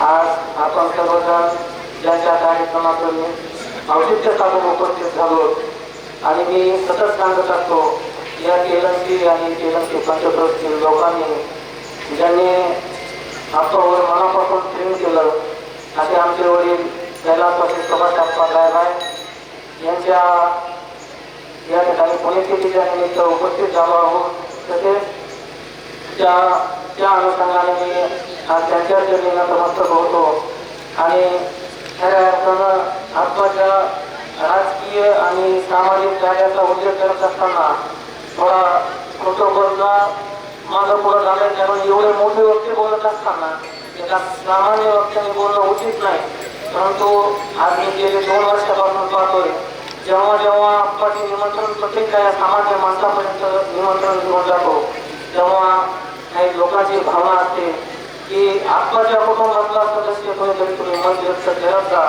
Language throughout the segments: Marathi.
आज आपण सर्वजण ज्यांच्या कार्यक्रमातून औचित्य साधून उपस्थित झालो आणि मी सतत सांगत असतो या तेलंगी आणि तेलंगी पंचक्रोशीतील लोकांनी ज्यांनी आपल्यावर मनापासून प्रेम केलं असे आमचे वडील कैलासवासी सुभाषप्पा आहे यांच्या या ठिकाणी पुण्यतिथीच्या निमित्त उपस्थित झालो आहोत. तसेच त्या त्या अनुषंगाने मी हा त्यांच्या चरणी नतमस्तक होतो. आणि खऱ्या अर्थानं आत्माच्या राजकीय आणि सामाजिक कार्याचा उल्लेख करत असताना थोडा खोटं माझं पुढं झालं कारण एवढे मोठे व्यक्ती बोलत असताना एका सामान्य व्यक्तीने बोलणं उचित नाही. परंतु आज मी गेले दोन वर्षापासून पाहतोय जेव्हा जेव्हा आप्पाचे निमंत्रण प्रत्येक काही सामान्य माणसापर्यंत निमंत्रण घेऊन जातो तेव्हा काही लोकांची भावना असते. की आप्पाच्या कुटुंबातला सदस्य कोणीतरी तुम्ही मत व्यक्त करत जा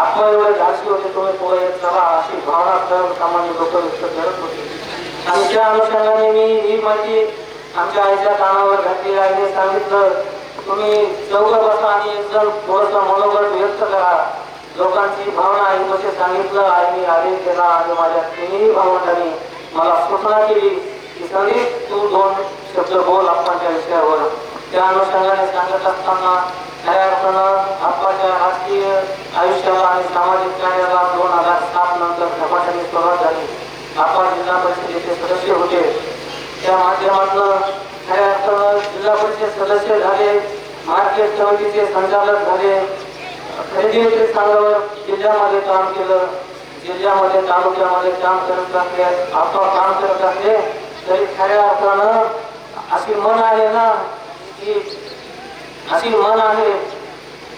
आप्पा एवढे धाडसी होते तुम्ही पुढे येत चला अशी भावना सर्व सामान्य लोक व्यक्त करत होते. आणि त्या अनुषंगाने मी ही माहिती आमच्या आईच्या कानावर घातली आईने सांगितलं तुम्ही चौघ बसा आणि एक जण थोडंसं मनोगत व्यक्त करा. लोकांची भावना आई कसे सांगितलं आईने आदेश केला आणि माझ्या तिन्ही भावंडांनी मला सूचना केली की संदीप तू दोन शब्द बोल आप्पाच्या विषयावर. त्या अनुषंगाने सांगत असताना खऱ्या अर्थानं आप्पाच्या राजकीय आयुष्याला आणि सामाजिक कार्याला दोन हजार सात नंतर झपाट्याने सुरुवात झाली. आप्पा जिल्हा परिषदेचे सदस्य होते. त्या माध्यमातून खऱ्या अर्थानं जिल्हा परिषद सदस्य झाले मार्केट समितीचे संचालक झाले खरेदी स्थानावर जिल्ह्यामध्ये काम केलं जिल्ह्यामध्ये तालुक्यामध्ये काम करत असले आपण काम करत असले तरी खऱ्या अर्थानं अशी मन आहे ना अशी मन आहे.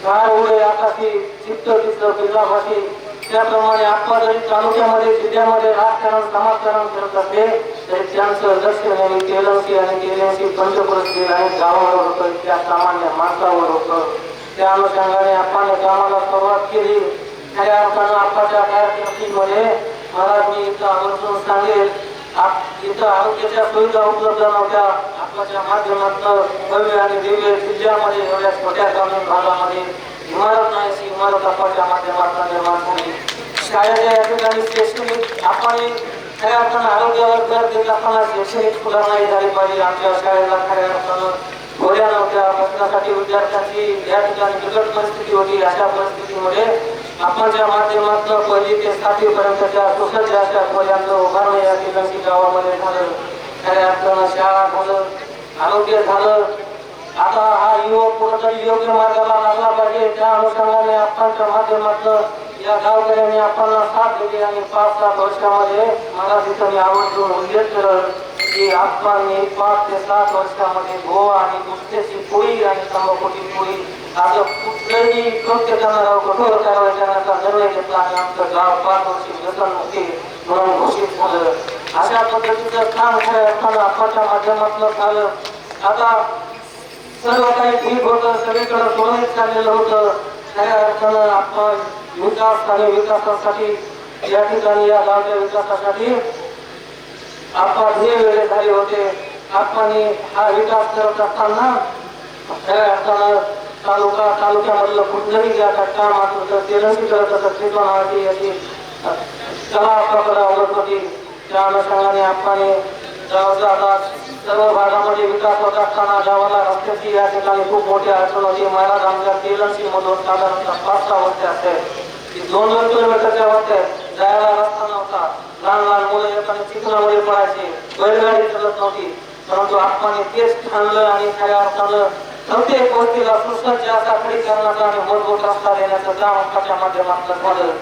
कार उडे आकाशी चित्त चित्त पिल्लाभाषी त्याप्रमाणे आपण जरी तालुक्यामध्ये जिल्ह्यामध्ये राजकारण समाजकारण करत असले तरी त्यांचं लक्ष आणि तेलंसी आणि तेलंसी पंचपुरस्ती आणि गावावर होतं. त्या सामान्य माणसावर होतं. त्या अनुषंगाने आपण कामाला सुरुवात केली. खऱ्या अर्थानं आपाच्या कार्यक्रमामध्ये महाराज मी इथं आवर्जून सांगेल. आप- इथं आरोग्याच्या सुविधा उपलब्ध नव्हत्या. आपल्याच्या माध्यमातून भव्य आणि दिव्य जिल्ह्यामध्ये एवढ्या छोट्या ग्रामीण भागामध्ये इमारत नाही अशी इमारत आपाच्या माध्यमातून निर्माण झाली शाळेच्या या ठिकाणी शैक्षणिक आपण खऱ्या अर्थानं आरोग्यावर भर देत असताना शैक्षणिक सुधारणा ही झाली पाहिजे आमच्या शाळेला खऱ्या अर्थानं गोळ्या नव्हत्या बसण्यासाठी विद्यार्थ्यांची या ठिकाणी बिकट परिस्थिती होती अशा परिस्थितीमध्ये आपणच्या माध्यमातून पहिली ते सातवी पर्यंतच्या सुसज्ज अशा खोल्यांचं उभारणं या ठिकाणी गावामध्ये झालं खऱ्या अर्थानं शाळा झालं आरोग्य झालं. आता हा युवक कुठंतरी योग्य मार्गाला लागला पाहिजे. त्या अनुषंगाने आपणच्या माध्यमातून या गावकऱ्यांनी आपल्याला साथ दिली आणि पाच सात वर्षामध्ये मला तिथं मी उल्लेख करत की आत्माने पाच ते सात वर्षामध्ये गोवा आणि कुस्त्याची पोळी आणि तंबाखूची पोळी असं कुठलंही कृत्य करणारा कठोर कारवाई करण्याचा निर्णय घेतला आणि आमचं गाव पाच वर्षी व्यसनमुक्ती म्हणून घोषित झालं. अशा पद्धतीचं काम खऱ्या अर्थानं आपाच्या माध्यमातलं झालं. आता सर्व काही ठीक होतं सगळीकडे सुरळीत चाललेलं होतं. त्या अर्थानं आपण विकास आणि विकासासाठी या ठिकाणी या गावच्या विकासासाठी आपण हे वेळे झाले होते. आपण हा विकास करत असताना त्या अर्थानं तालुका तालुक्यामधलं कुठलंही ज्या काही काम असलं तर ते रंगी करत असत त्रिकोणावरती याची कला प्रकार अवलंब होती त्या अनुषंगाने आपण गावचा आता सर्व भागामध्ये विकास होत असताना गावाला रस्त्याची या ठिकाणी खूप मोठी अडचण होती. महाराज आमच्या तेलंसी मधून साधारणतः पाच सहा वर्ष असते. दोन दोन किलोमीटरच्या वरते जायला रस्ता नव्हता. लहान लहान मुलं येताना चिखलामध्ये पडायचे. बैलगाडी चालत नव्हती. परंतु आत्माने तेच ठाणलं आणि खऱ्या अर्थानं प्रत्येक गोष्टीला सुसज्ज असा खडीकरणाचा आणि मजबूत रस्ता देण्याचं काम आमच्या माध्यमातून झालं.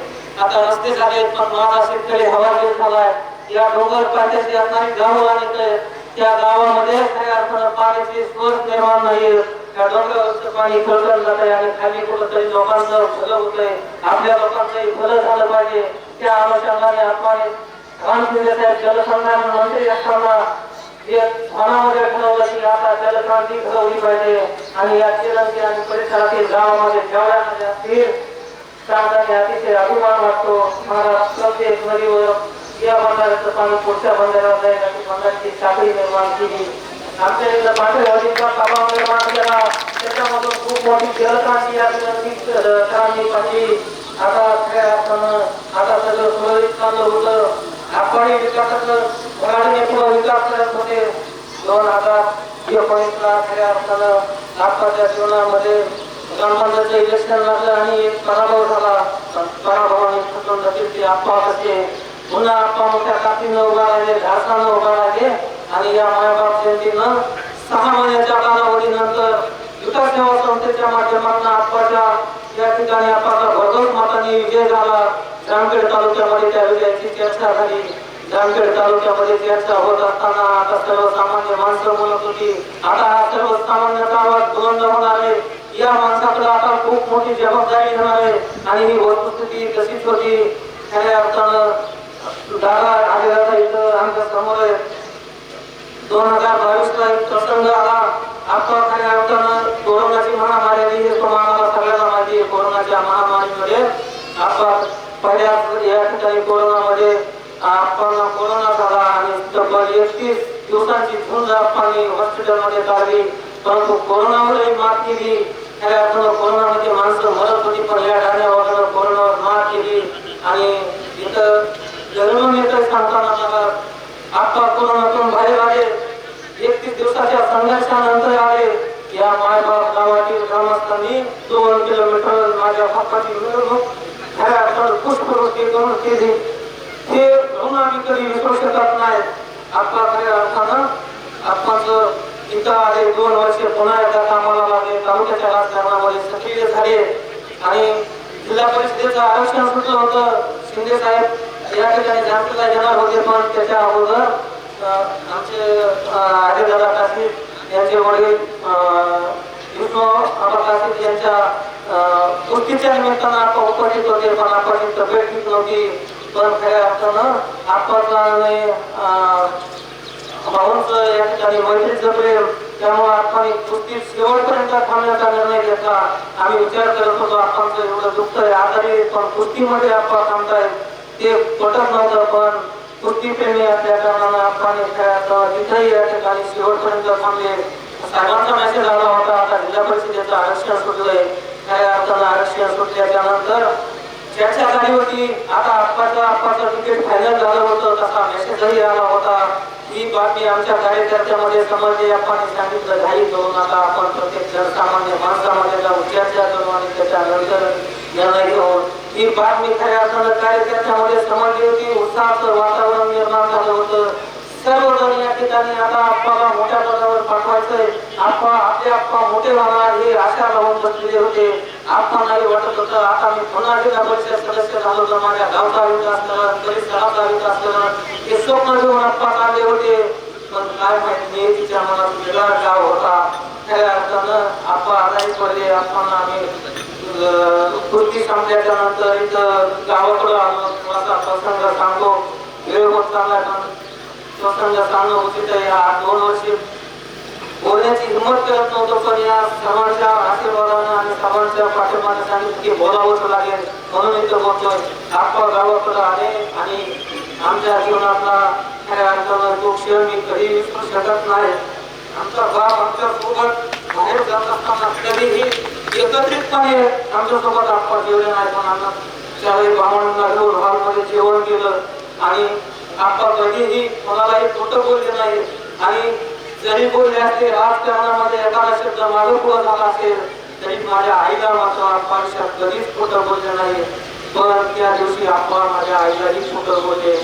आता रस्ते झाले पण माझा शेतकरी हवा हवालदिल झालाय. या डोंगर पाठ्याशी असणारी गावं आणि त्या गावामध्ये खऱ्या अर्थानं पाण्याची सोय निर्माण नाही. त्या डोंगरावरचं पाणी खळखळ जात आहे आणि खाली कुठंतरी लोकांचं भलं होतंय. आपल्या लोकांचंही भलं झालं पाहिजे. त्या अनुषंगाने आपण रामशिंदे साहेब जलसंधारण मंत्री असताना मनामध्ये ठरवलं की आता जलक्रांती घडवली पाहिजे. आणि या तेलंगी आणि परिसरातील गावामध्ये जेवढ्या असतील त्यामध्ये अतिशय अभिमान वाटतो. महाराज प्रत्येक नदीवर या बंधाऱ्याचं पाणी पुढच्या बंधाऱ्यावर जाईल अशी बंधाऱ्याची साखळी निर्माण केली. आमच्या इथं पाठवजीचा ताबा निर्माण केला. त्याच्यामधून खूप मोठी जलक्रांती क्रांती पाहिली. आता खऱ्या अर्थानं आता सगळं सुरळीत चाललं होतं. आपण विकासाचं मराठीने पुढे विकास करत होते. दोन हजार एकोणीसला खऱ्या अर्थानं आत्ताच्या जीवनामध्ये ग्रामपंचायतचं इलेक्शन लागलं आणि एक पराभव झाला. पराभवाने खचून जातील ते आप्पा पुन्हा आप्पा मोठ्या काठीनं उभा राहिले धारकानं उभा राहिले. आणि या मायाबाप जयंतीनं सहा महिन्याच्या कालावधीनंतर विकास सेवा संस्थेच्या माध्यमातून आप्पाच्या या ठिकाणी आप्पाचा भरघोस मताने विजय झाला. जामखेड तालुक्यामध्ये त्या विजयाची चर्चा झाली. जामखेड तालुक्यामध्ये चर्चा होत असताना आता सर्वसामान्य माणसं म्हणत होती आता हा सर्वसामान्य गावात दोन होणार आहे या माणसाकडे आता खूप मोठी जबाबदारी येणार आहे. आणि ही वस्तुस्थिती तशीच होती. खऱ्या अर्थानं दादा आलेला इथं आमच्यासमोर आहे. दोन हजार एक प्रसंग आला. कोरोनाची महामारी आली हे माहिती आहे कोरोनाच्या महामारीमध्ये. आपण या ठिकाणी कोरोनामध्ये आपण कोरोना झाला आणि तब्बल एकतीस दिवसांची झुंज आपण हॉस्पिटलमध्ये काढली परंतु कोरोनावरही मात केली. खऱ्या अर्थानं कोरोनामध्ये माणसं मरत होती पण या ठाण्यावर कोरोनावर मात केली. आणि इथं जन्म येतं सांगताना मला आता कोरोनातून बाहेर आले. एकतीस दिवसाच्या संघर्षानंतर आले. या मायबाप गावातील ग्रामस्थांनी दोन किलोमीटर माझ्या हक्काची मिरवणूक खऱ्या पुष्पवृत्ती करून केली. ते म्हणून आम्ही कधी विसरू शकत नाही. आता खऱ्या अर्थानं आपण इथं आले दोन वर्षे. पुन्हा एकदा कामाला लागले. तालुक्याच्या राजकारणामध्ये सक्रिय झाले. आणि जिल्हा परिषदेचं आरक्षण सुटलं होतं. शिंदे साहेब या ठिकाणी जामखेडला येणार होते पण त्याच्या अगोदर अं, आमचे आदिदादा काशीद यांचे वडील विष्णू आबा काशीद यांच्या अं, कुस्तीच्या निमित्तानं आपण उपस्थित होते पण आपण तब्येत ठीक नव्हती. पण खऱ्या अर्थानं आपण भाऊंच या ठिकाणी मैत्री प्रेम त्यामुळे आपण कुस्ती शेवटपर्यंत थांबण्याचा निर्णय घेतला. आम्ही विचार करत होतो आपण एवढं दुःख आहे आजारी पण कुस्तीमध्ये आपण थांबताय. ते पटत नव्हतं पण कुस्ती प्रेमी असल्या कारणानं आपण तिथेही या ठिकाणी शेवटपर्यंत थांबले. साहेबांचा मेसेज आला होता आता जिल्हा परिषदेचं आरक्षण सुटलंय. खऱ्या अर्थानं आरक्षण सुटल्याच्या नंतर चर्चा झाली होती आता आप्पाचं आप्पाचं तिकीट फायनल झालं होतं तसा मेसेजही आला होता. ही बातमी आमच्या कार्यकर्त्यामध्ये समजली. आपण सांगितलं घाई करून आता आपण प्रत्येक जनसामान्य माणसामध्ये जाऊन चर्चा करू आणि त्याच्यानंतर निर्णय घेऊन ही बातमी खऱ्या अर्थानं कार्यकर्त्यामध्ये समजली होती उत्साहाचं वातावरण निर्माण झालं होतं. सर्वजण या ठिकाणी आता आप्पाला मोठ्या पदावर पाठवायचंय. आप्पा आपले आप्पा मोठे होणार हे आशा लावून बसलेले होते. आप्पा नाही वाटत होतं आता मी पुन्हा जिल्हा परिषद सदस्य झालो तर माझ्या गावचा विकास करण परिसराचा विकास करत हे स्वप्न घेऊन आप्पा काढले होते. पण काय माहिती तिच्या मनात वेगळा गाव होता. खऱ्या अर्थानं आप्पा आजारी पडले आपण आम्ही कृती संपल्याच्या नंतर इथं गावाकडं आलो. थोडासा प्रसंग सांगतो. वेळ होत चालला पण प्रसंग सांगणं उचित आहे या दोन वर्षी. बोलण्याची हिंमत करत नव्हतो पण या सर्वांच्या आशीर्वादानं आणि सर्वांच्या पाठिंबाने सांगितलं की बोलावंच लागेल. म्हणून इथं बोलतोय. आप्पा गावाकडे आले आणि आमच्या जीवनातला खऱ्या अर्थानं तो क्षण मी कधी विसरू शकत नाही. आमचा बाप आमच्यासोबत बाहेर जात असताना कधीही एकत्रितपणे आमच्यासोबत आप्पा गेले नाही पण आम्हाला त्यावेळी भावांना घेऊन हॉलमध्ये जेवण केलं. आणि आप्पा कधीही कोणालाही खोटं बोलले नाही. आणि जरी बोलले असते राजकारणामध्ये एखादा शब्द माझं पुढं झाला असेल तरी माझ्या आईला मात्र आप्पा कधीच खोटं बोलले नाही. पण त्या दिवशी आप्पा माझ्या आईलाही खोटं बोलले.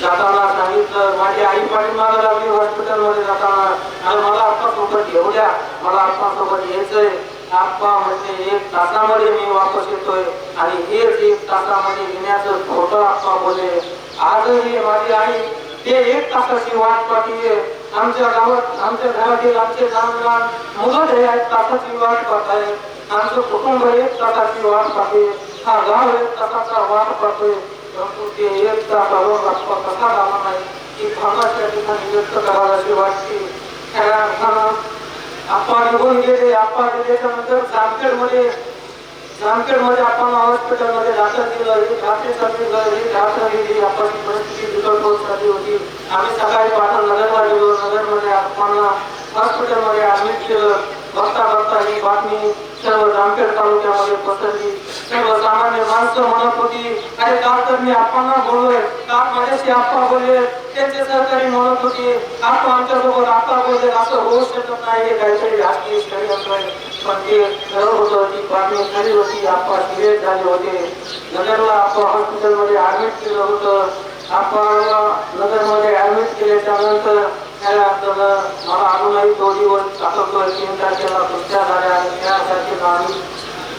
जाताना सांगितलं माझी आई पाठीमागे लागली हॉस्पिटलमध्ये जाताना. आणि मला आप्पा सोबत घेऊ द्या मला आप्पा सोबत यायचंय. आप्पा म्हणजे एक तासामध्ये मी वापस येतोय आणि हेच एक तासामध्ये येण्याचं खोटं आप्पा बोले आजही माझी आई ते एक तासाची वाट पाहतीये. आमच्या गावात आमच्या घरातील आमचे लहान लहान मुलं हे एक तासाची वाट पाहत आहे आमचं कुटुंब एक तासाची वाट पाहते. हा गाव एक तासाचा वाट पाहतोय. परंतु ते एक तासावर आप्पा कसा राहणार नाही की भावना ठिकाणी व्यक्त करावी वाटते. खऱ्या आप्पा निघून गेले आप्पा गेल्याच्या मध्ये जामखेडमध्ये जामखेडमध्ये आपण हॉस्पिटलमध्ये दाखल दिलं ही रात्री गेली आपण परिस्थिती बिकट होत होती. आम्ही सकाळी पाठवून नगरला गेलो नगरमध्ये आपण हॉस्पिटलमध्ये ऍडमिट केलं. बघता बघता ही बातमी सर्व जामखेड तालुक्यामध्ये पसरली. सर्व सामान्य माणसं म्हणत होती अरे का तर मी आपण बोललोय? का माझ्याशी आप्पा बोलले? त्यांचे सहकारी म्हणत होते आपण आमच्यासोबत आप्पा बोलले असं होऊ शकत नाही काहीतरी राजकीय षडयंत्र आहे. पण ते खरं होतं ती बातमी खरी होती आप्पा सिरियस झाले होते. नगरला आप्पा हॉस्पिटलमध्ये ऍडमिट केलं होतं. आपण नगरमध्ये ऍडमिट केले त्यानंतर त्या अर्थानं मला अजूनही तो दिवस तीन तारखेला सुट्ट्या झाल्या आणि त्या तारखेला आम्ही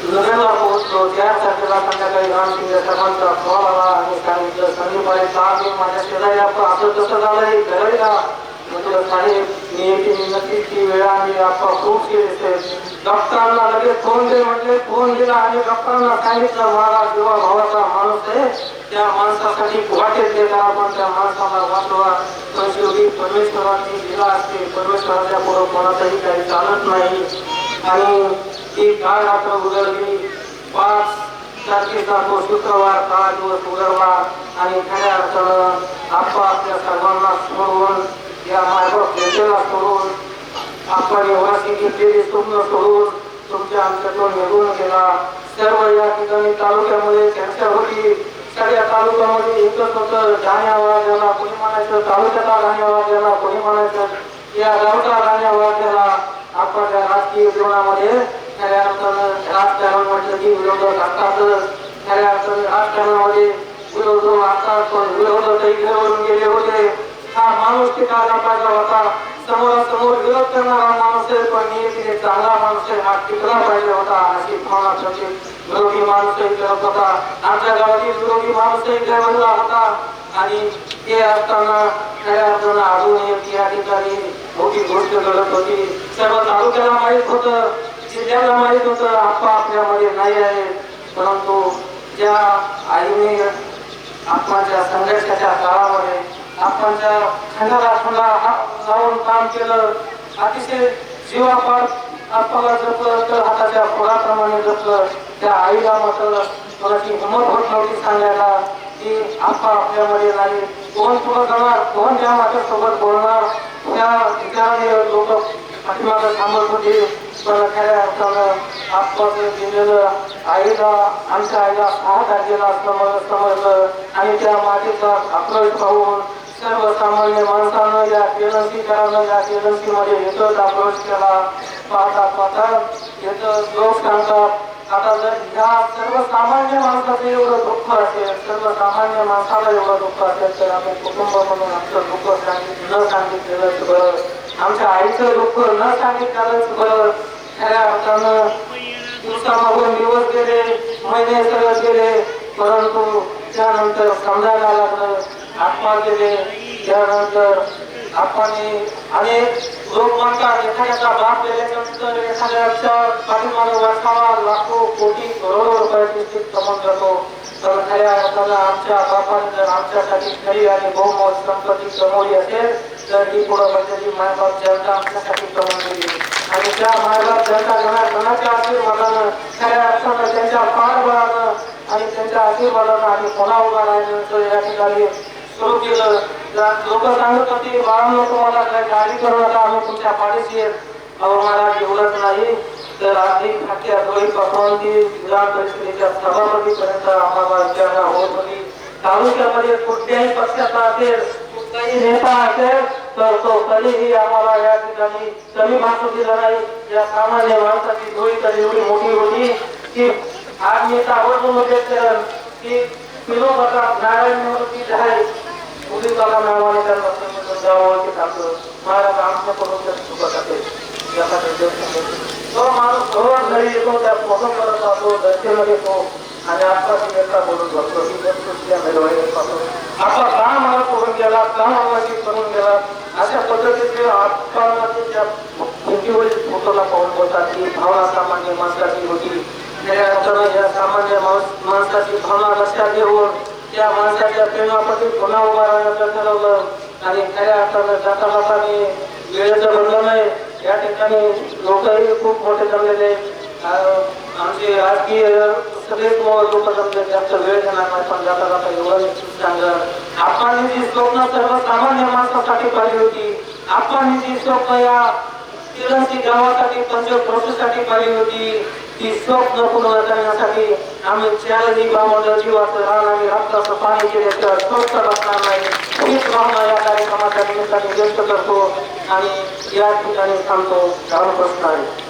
नगरला पोहोचलो त्या तारखेला संध्याकाळी रामसिंग साहेबांचा कॉल आला आणि सांगितलं संदीपाई का माझ्या शेजारी आपण असं तसं झालंय करायला का म्हटलं साहेब मी येते नक्कीच ती वेळा आपण खूप केले डॉक्टरांना लगेच फोन दे म्हटले. फोन दिला आणि डॉक्टरांना सांगितलं मला किंवा भावाचा माणूस आहे त्या माणसासाठी वाटेल त्या माणसाला वाचवा. पण शेवटी परमेश्वराची दिला असते. परमेश्वराच्या पुढं कोणाचंही काही चालत नाही. आणि ती काळ रात्र उघडली. पाच तारखेचा तो शुक्रवार काळ दिवस उघडला. आणि खऱ्या अर्थानं आपल्या सर्वांना सोडून या मायबाप जनतेला सोडून आपण घेतलेली स्वप्न सोडून तुमच्या आमच्यातून निघून गेला. सर्व या ठिकाणी तालुक्यामध्ये चर्चा होती. सगळ्या तालुक्यामध्ये एकच होतं गाणे आवाज द्याला कोणी म्हणायचं? तालुक्याचा गाणे आवाज कोणी म्हणायचं? या गावचा गाणे आवाज द्याला त्या राजकीय जीवनामध्ये खऱ्या अर्थानं राजकारण म्हटलं की विरोधक असतातच खऱ्या अर्थानं राजकारणामध्ये विरोधक पण विरोधकही घरावरून गेले होते. हा माणूस टिकायला पाहिजे होता. समोरासमोर विरोध करणारा माणूस आहे पण नियतीने चांगला माणूस आहे हा टिकला पाहिजे होता. अशी भावना त्याची विरोधी माणूसही करत होता. आमच्या गावातील विरोधी माणूसही बनला होता. आणि ते असताना खऱ्या अर्थानं अजूनही या ठिकाणी मोठी गोष्ट घडत होती. सर्व तालुक्याला माहीत होतं जिल्ह्याला माहीत होतं आप्पा आपल्यामध्ये नाही आहे. परंतु ज्या आईने आत्माच्या संघर्षाच्या काळामध्ये आपणच्या खंडाला खंडा हात जाऊन काम केलं. अतिशय जीवापार आपल्याला जपलं तर हाताच्या पोराप्रमाणे जपलं. त्या आईला मात्र कोणाची हिंमत होत नव्हती सांगायला. की आपा आपल्यामध्ये नाही. कोण पुढं जाणार? कोण त्या माझ्यासोबत बोलणार? त्या विचाराने लोक पाठीमागं थांबत होते. पण खऱ्या अर्थानं आपण दिलेलं आईला आमच्या आईला सहा तारखेला समज समजलं. आणि त्या मातीचा आक्रोश पाहून सर्वसामान्य माणसानं या तेलंगीकरानं या तेलंगीमध्ये एकच आक्रोश केला? पाहतात पाहतात याचं लोक सांगतात आता जर ह्या सर्वसामान्य माणसाचं एवढं दुःख असेल सर्वसामान्य माणसाला एवढं दुःख असेल तर आम्ही कुटुंब म्हणून आमचं दुःख सांगित न सांगितलेलंच बरं. आमच्या आईचं दुःख न सांगितलेलंच बरं. खऱ्या अर्थानं दिवसामागून दिवस गेले महिने सगळं गेले परंतु त्यानंतर समजायला लागलं आत्मा गेले. त्यानंतर आपण अनेक लोक म्हणतात एखाद्याचा बाप गेल्यानंतर एखाद्याच्या पाठीमागे वर्षाला लाखो कोटी करोडो रुपयाची स्थित समज जातो. तर खऱ्या अर्थानं आमच्या बापाने जर आमच्यासाठी खरी आणि बहुमोल संपत्ती कमवली असेल तर ही पुढं म्हणजे मायबाप जनता आमच्यासाठी कमवली आणि त्या मायबाप जनता जनार्दनाच्या आशीर्वादानं खऱ्या अर्थानं त्यांच्या पाठबळानं आणि त्यांच्या आशीर्वादानं आम्ही पुन्हा उभा राहिल्यानंतर या ठिकाणी सुरू केलं. लोक सांगत होती बाळांनो तुम्हाला काय काळजी करू नका आम्ही तुमच्या पाठीशी आहेत. अहो नाही. तर आर्थिक खात्या रोहित पटवंती विधान परिषदेच्या सभापतीपर्यंत आम्हाला विचारणा होत होती. तालुक्यामध्ये कुठल्याही पक्षाचा असेल कुठलाही नेता असेल तर तो कधीही आम्हाला या ठिकाणी कमी भासू दिला नाही या सामान्य माणसाची धुळी तर एवढी मोठी होती की आज मी ताबडतोब उल्लेख की किलो प्रकार नारायण निवृत्ती झाली पोलीस बाबा नावाने त्यांना की टाकलं महाराज आमच्याकडून त्या चुकत असेल यासाठी देव तो माणूस सहज घरी येतो त्या फोटो करत असतो दर्शेमध्ये येतो आणि आत्ताची व्यथा बोलून बसतो. ही वस्तू त्या मिळवायला आपला काम मला करून गेला काम आम्हाला करून गेला. अशा पद्धतीचे आत्माची त्या भिंतीवरील फोटोला पाहून बोलतात ही भावना सामान्य माणसाची होती. या सामान्य माणसाची भावना लक्षात घेऊन त्या माणसाच्या प्रेमापती पुन्हा उभा राहण्याचं ठरवलं. आणि खऱ्या अर्थानं जाता जाताने वेळेचं बनलं नाही. या ठिकाणी लोकही खूप मोठे जमलेले आमचे राजकीय सगळे लोक जमले जास्त वेळ घेणार नाही पण जाता जाता एवढं मी सांगलं आपण जी स्वप्न सर्वसामान्य माणसासाठी पाहिली होती. आपण जी स्वप्न या तेलांची गावासाठी पंजाब पाहिली होती. ती स्वप्न पूर्ण करण्यासाठी आम्ही चारही भावंड जीवाचं रान आणि रक्ताचं पाणी केल्याशिवाय स्वस्त बसणार नाही हीच भावना या कार्यक्रमाच्या निमित्ताने व्यक्त करतो आणि या ठिकाणी थांबतो रामकृष्ण आहे